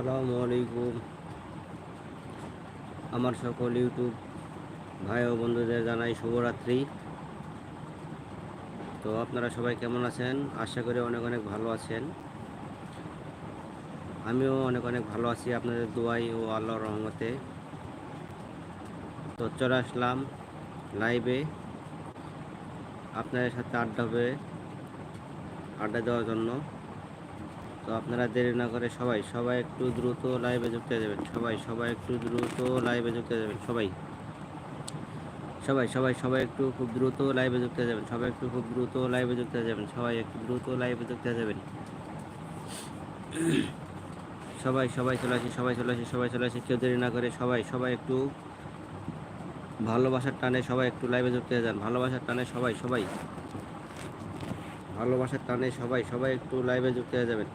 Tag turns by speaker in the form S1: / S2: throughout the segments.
S1: আসসালামু আলাইকুম। আমার সকল ইউটিউব ভাই ও বন্ধুদের জানাই শুভরাত্রি। তো আপনারা সবাই কেমন আছেন? আশা করি অনেক অনেক ভালো আছেন। আমিও অনেক অনেক ভালো আছি আপনাদের দোয়াই ও আল্লাহর রহমতে। তো চলে আসলাম লাইভে। আপনাদের সাথে আড্ডা হবে, আড্ডা দেওয়ার জন্য। তো আপনারা দেরি না করে সবাই সবাই একটু দ্রুত লাইভে যুক্ত হয়ে যাবেন, সবাই সবাই একটু দ্রুত লাইভে যুক্ত হয়ে যাবেন, সবাই। সবাই সবাই সবাই একটু খুব দ্রুত লাইভে যুক্ত হয়ে যাবেন, সবাই একটু খুব দ্রুত লাইভে যুক্ত হয়ে যাবেন, সবাই একটু দ্রুত লাইভে যুক্ত হয়ে যাবেন। সবাই সবাই চলে আসি সবাই চলে আসি সবাই চলে আসি কেউ দেরি না করে সবাই সবাই একটু ভালোবাসার টানে সবাই একটু লাইভে যুক্ত হয়ে যান, ভালোবাসার টানে সবাই সবাই। ভালোবাসার টানে সবাই সবাই একটু লাইভে যুক্ত হয়ে যাবেন।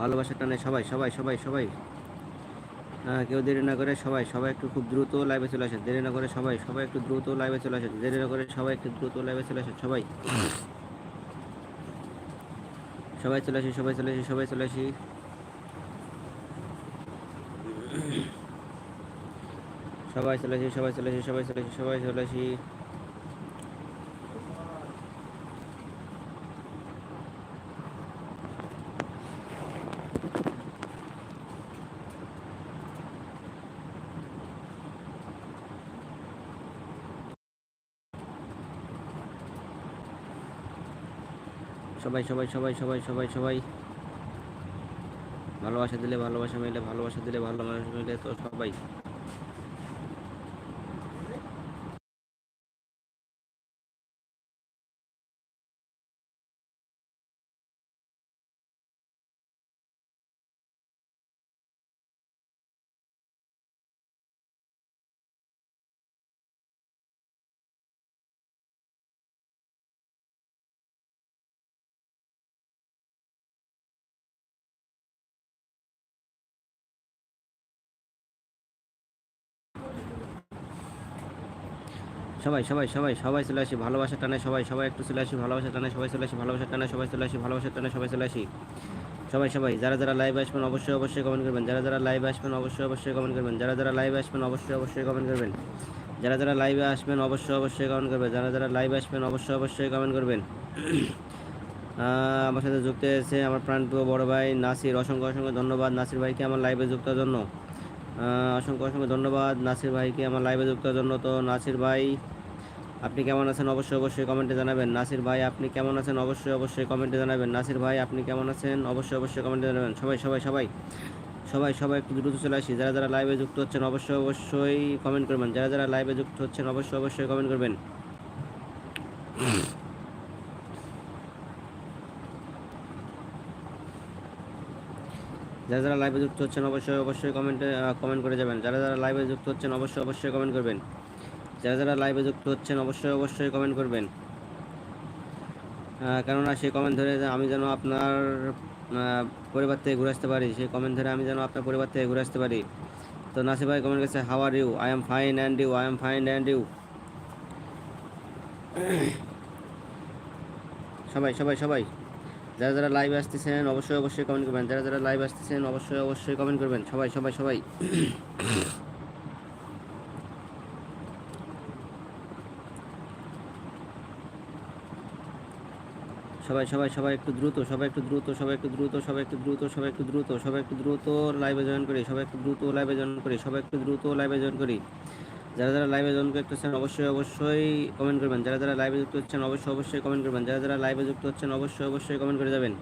S1: ভালোবাসার টানে সবাই সবাই সবাই সবাই। হ্যাঁ কেউ দেরি না করে সবাই সবাই একটু খুব দ্রুত লাইভে চলে আসেন। দেরি না করে সবাই সবাই একটু দ্রুত লাইভে চলে আসেন। দেরি না করে সবাই একটু দ্রুত লাইভে চলে আসেন, সবাই। সবাই চলে আসি সবাই চলে আসি সবাই চলে আসি সবাই চলে আসি সবাই চলে আসি সবাই চলে আসি সবাই চলে আসি সবাই সবাই সবাই সবাই সবাই সবাই। ভালোবাসা দিলে ভালোবাসা মিলে, ভালোবাসা দিলে ভালো মানুষ মিলে তো সবাই। সবাই সবাই সবাই সবাই চলে আসি, ভালোবাসা টানে সবাই সবাই একটু চলে আসি, ভালোবাসা টানে সবাই চলে আসি, ভালোবাসা টানে সবাই চলে আসি, ভালোবাসা টানে সবাই চলে আসি। সবাই সবাই, যারা যারা লাইভ আসবেন অবশ্যই অবশ্যই কমেন্ট করবেন। যারা যারা লাইভ আসবেন অবশ্যই অবশ্যই কমেন্ট করবেন। যারা যারা লাইভ আসবেন অবশ্যই অবশ্যই কমেন্ট করবেন। যারা যারা লাইভে আসবেন অবশ্যই অবশ্যই কমেন্ট করবেন। যারা যারা লাইভ আসবেন অবশ্যই অবশ্যই কমেন্ট করবেন। আমার সাথে যুক্ত হয়েছে আমার প্রাণপ্রিয় বড় ভাই নাসির। অসংখ্য অসংখ্য ধন্যবাদ নাসির ভাইকে আমার লাইভে যুক্ত জন্য। অসংখ্য অসংখ্য ধন্যবাদ নাসির ভাইকে আমার লাইভে যুক্ত হওয়ার জন্য। তো নাসির ভাই, আপনি কেমন আছেন? অবশ্যই অবশ্যই কমেন্টে জানাবেন। নাসির ভাই, আপনি কেমন আছেন? অবশ্যই অবশ্যই কমেন্টে জানাবেন। নাসির ভাই, আপনি কেমন আছেন? অবশ্যই অবশ্যই কমেন্টে জানাবেন। সবাই সবাই সবাই সবাই সবাই একটু দ্রুত চলে আসি। যারা যারা লাইভে যুক্ত হচ্ছেন, অবশ্যই অবশ্যই কমেন্ট করবেন। যারা যারা লাইভে যুক্ত হচ্ছেন, অবশ্যই অবশ্যই কমেন্ট করবেন। যারা যারা লাইভে যুক্ত হচ্ছেন অবশ্যই অবশ্যই কমেন্টে কমেন্ট করে যাবেন। যারা যারা লাইভে যুক্ত হচ্ছেন অবশ্যই অবশ্যই কমেন্ট করবেন। যারা যারা লাইভে যুক্ত হচ্ছেন অবশ্যই অবশ্যই কমেন্ট করবেন। কেননা সেই কমেন্ট ধরে আমি যেন আপনার পরিবার থেকে ঘুরে আসতে পারি, সেই কমেন্ট ধরে আমি যেন আপনার পরিবার থেকে ঘুরে আসতে পারি। তো নাসির ভাই কমেন্ট করেছে how are you I am fine and you I am fine and you সবাই সবাই সবাই। যারা যারা লাইভ আসতেছেন, অবশ্যই অবশ্যই কমেন্ট করবেন। যারা যারা লাইভ আসতেছেন, অবশ্যই অবশ্যই কমেন্ট করবেন। সবাই সবাই সবাই। সবাই সবাই সবাই একটু দ্রুত, সবাই একটু দ্রুত, সবাই একটু দ্রুত, সবাই একটু দ্রুত, সবাই একটু দ্রুত, সবাই একটু দ্রুত লাইভে জয়েন করি, সবাই একটু দ্রুত লাইভে জয়েন করি, সবাই একটু দ্রুত লাইভে জয়েন করি। যারা যারা লাইভে জয়েন করতেছেন অবশ্যই অবশ্যই কমেন্ট করবেন। যারা যারা লাইভে যুক্ত হচ্ছেন অবশ্যই অবশ্যই কমেন্ট করবেন। যারা যারা লাইভে যুক্ত হচ্ছেন অবশ্যই অবশ্যই কমেন্ট করে যাবেন।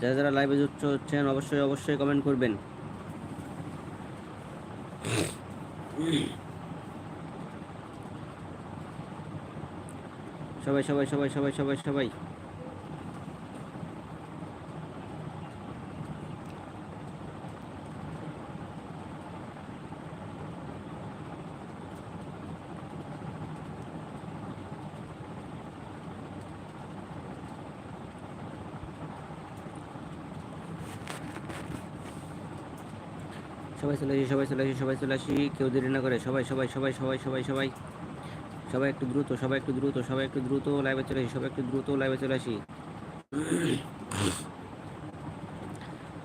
S1: যারা যারা লাইভে যুক্ত হচ্ছেন অবশ্যই অবশ্যই কমেন্ট করবেন। সবাই সবাই সবাই সবাই সবাই সবাই। সবাই চলে আসি, সবাই চলে আসি, সবাই চলে আসি। কেউ দেরি না করে সবাই সবাই সবাই সবাই সবাই সবাই। সবাই একটু দ্রুত, সবাই একটু দ্রুত, সবাই একটু দ্রুত লাইভে চলে আসি, সবাই একটু দ্রুত লাইভে চলে আসি।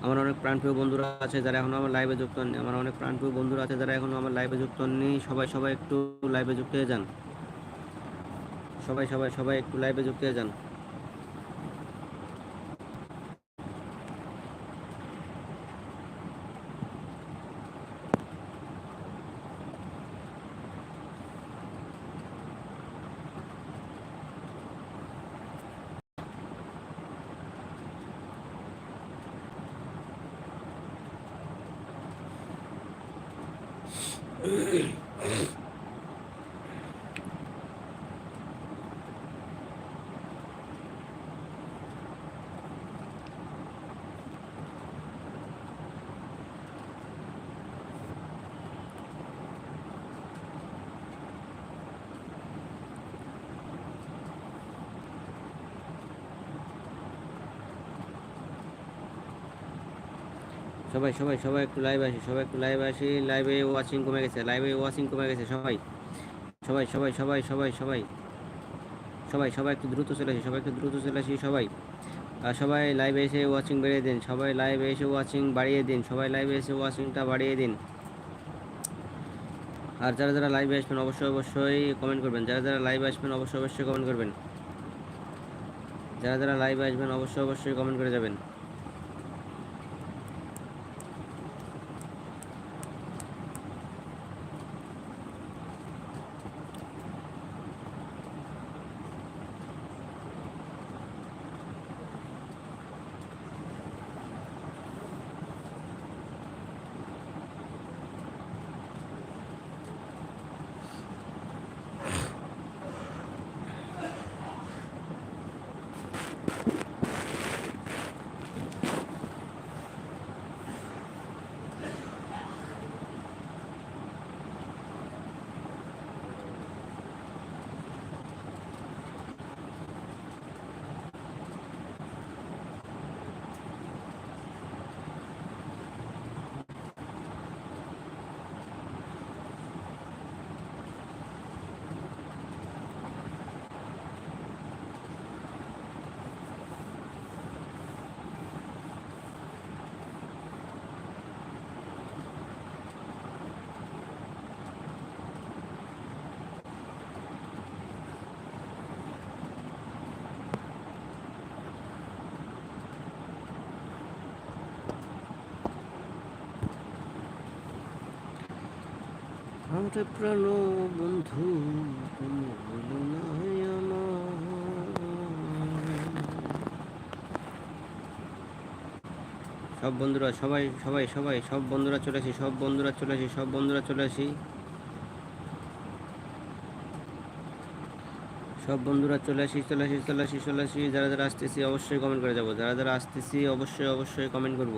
S1: আমার অনেক প্রাণপ্রিয় বন্ধুরা আছে যারা এখনও আমার লাইভে যুক্ত হননি। আমার অনেক প্রাণপ্রিয় বন্ধুরা আছে যারা এখনও আমার লাইভে যুক্ত হননি। সবাই সবাই একটু লাইভে যুক্ত হয়ে যান। সবাই সবাই সবাই একটু লাইভে যুক্ত হয়ে যান। mm সবাই সবাই সবাই একটু লাইভ আসি, সবাই একটু লাইভ আসি। লাইভে ওয়াচিং কমে গেছে লাইভে ওয়াচিং কমে গেছে, সবাই। সবাই সবাই সবাই সবাই সবাই। সবাই সবাই একটু দ্রুত চলে আসি, সবাই একটু দ্রুত চলে আসি, সবাই। আর সবাই লাইভে এসে ওয়াচিং বেড়িয়ে দিন, সবাই লাইভে এসে ওয়াচিং বাড়িয়ে দিন, সবাই লাইভে এসে ওয়াচিংটা বাড়িয়ে দিন। আর যারা যারা লাইভে আসবেন, অবশ্যই অবশ্যই কমেন্ট করবেন। যারা যারা লাইভে আসবেন, অবশ্যই অবশ্যই কমেন্ট করবেন। যারা যারা লাইভে আসবেন, অবশ্যই অবশ্যই কমেন্ট করে যাবেন। আমার প্রাণ বন্ধু সব বন্ধুরা, সবাই সবাই সবাই, সব বন্ধুরা চলে আসি, সব বন্ধুরা চলে আসি, সব বন্ধুরা চলে আসি। সব বন্ধুরা চলে আসি চলে আসি চলে আসি চলে আসি। যারা যারা আসতেছি, অবশ্যই কমেন্ট করে যাব। যারা যারা আসতেছি, অবশ্যই অবশ্যই কমেন্ট করব।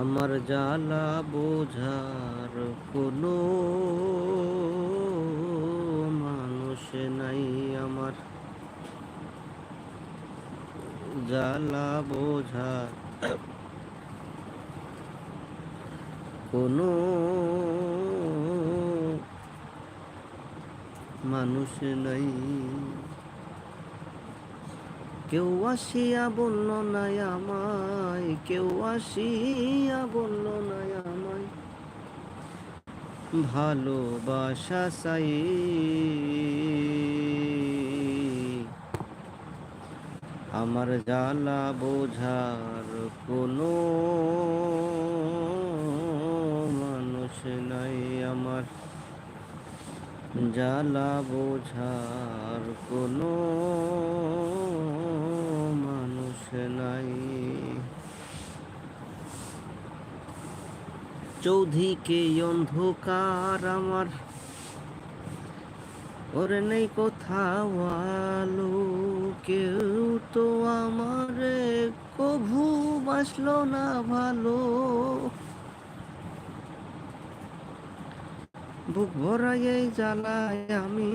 S1: আমার জ্বালা বোঝার কোনো মানুষ নাই আমার। জ্বালা বোঝার কোনো মানুষ নাই। কেউ আসিয়া বলল, নাই আমায়। কেউ আসিয়া বলল, নাই আমায়। ভালোবাসা চাই। আমার জ্বালা বোঝার কোনো মানুষ নাই আমার। জ্বালা বোঝার কোনো মানুষ নাই চৌধিকে অন্ধকার আমার। ওরে নেই কোথাও আলো কেউ তো আমারে কভু বাসলো না ভালো। বুক ভরা এই জ্বালায় আমি